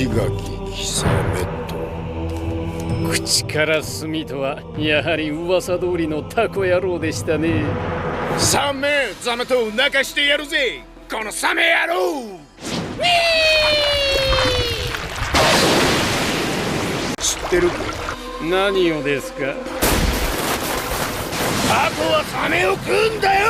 石垣久めと口から炭とはやはり噂通りのタコ野郎でしたね。サメザメと泣かしてやるぜ。このサメ野郎。知ってるか？何をですか？タコはサメを食うんだよ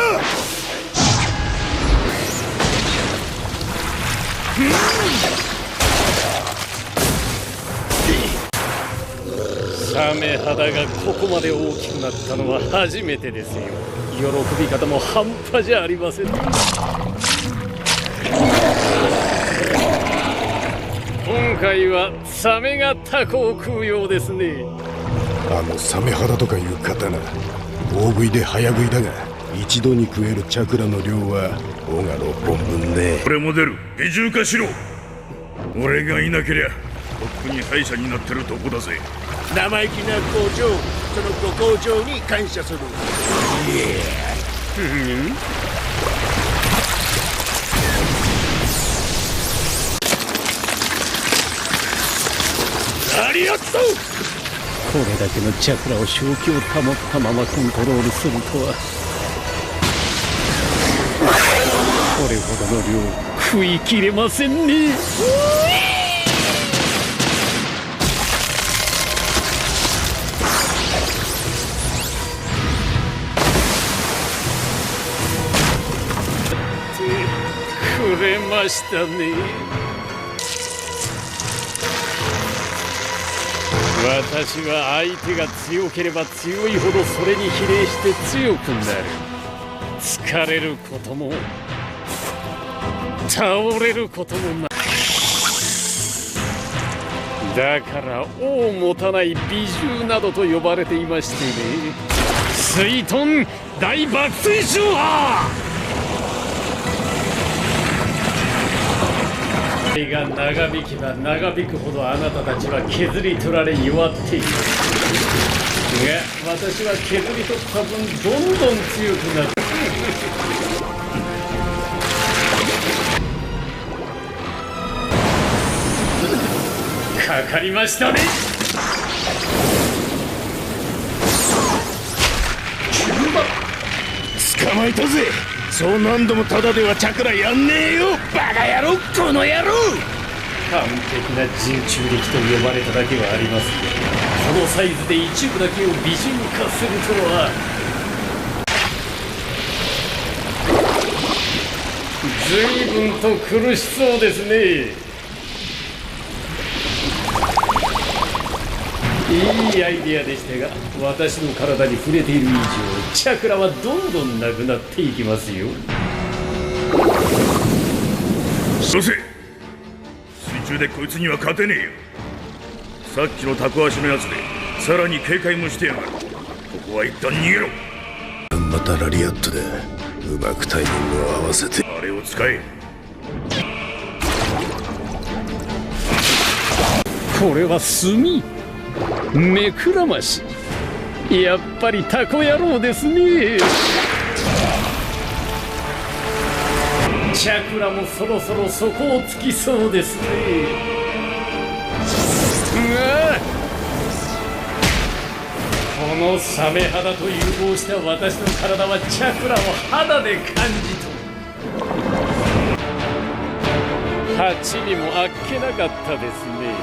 サメ肌がここまで大きくなったのは初めてですよ。喜び方も半端じゃありません。今回はサメがタコを食うようですね。あのサメ肌とかいう刀大食いで早食いだが一度に食えるチャクラの量は尾が6本分で俺も出る。美獣化しろ。俺がいなけりゃくに敗者になってるとこだぜ。生意気な工場そのご工場に感謝する。ありがとうこれだけのチャクラを正気を保ったままコントロールするとは。これほどの量食い切れませんねくれましたね。私は相手が強ければ強いほどそれに比例して強くなる。疲れることも倒れることもない。だから王を持たない美獣などと呼ばれていましてね。水遁大爆水晶派愛が長引けば長引くほどあなたたちは削り取られ弱っていくが私は削り取った分どんどん強くなる。かかりましたね捕まえたぜ!そう何度もただではチャクラやんねえよ。バカ野郎この野郎。完璧な人中力と呼ばれただけはありますがこのサイズで一部だけを美人化するとは。随分と苦しそうですね。いいアイデアでしたが私の体に触れている以上チャクラはどんどんなくなっていきますよ。そせ水中でこいつには勝てねえよ。さっきのタコ足のやつでさらに警戒もしてやがる。ここは一旦逃げろ。またラリアットでうまくタイミングを合わせて。あれを使え。これは炭目くらまし。やっぱりタコ野郎ですね。チャクラもそろそろ底をつきそうですね。うわ。このサメ肌と融合した私の体はチャクラを肌で感じと。鉢にもあっけなかったですね。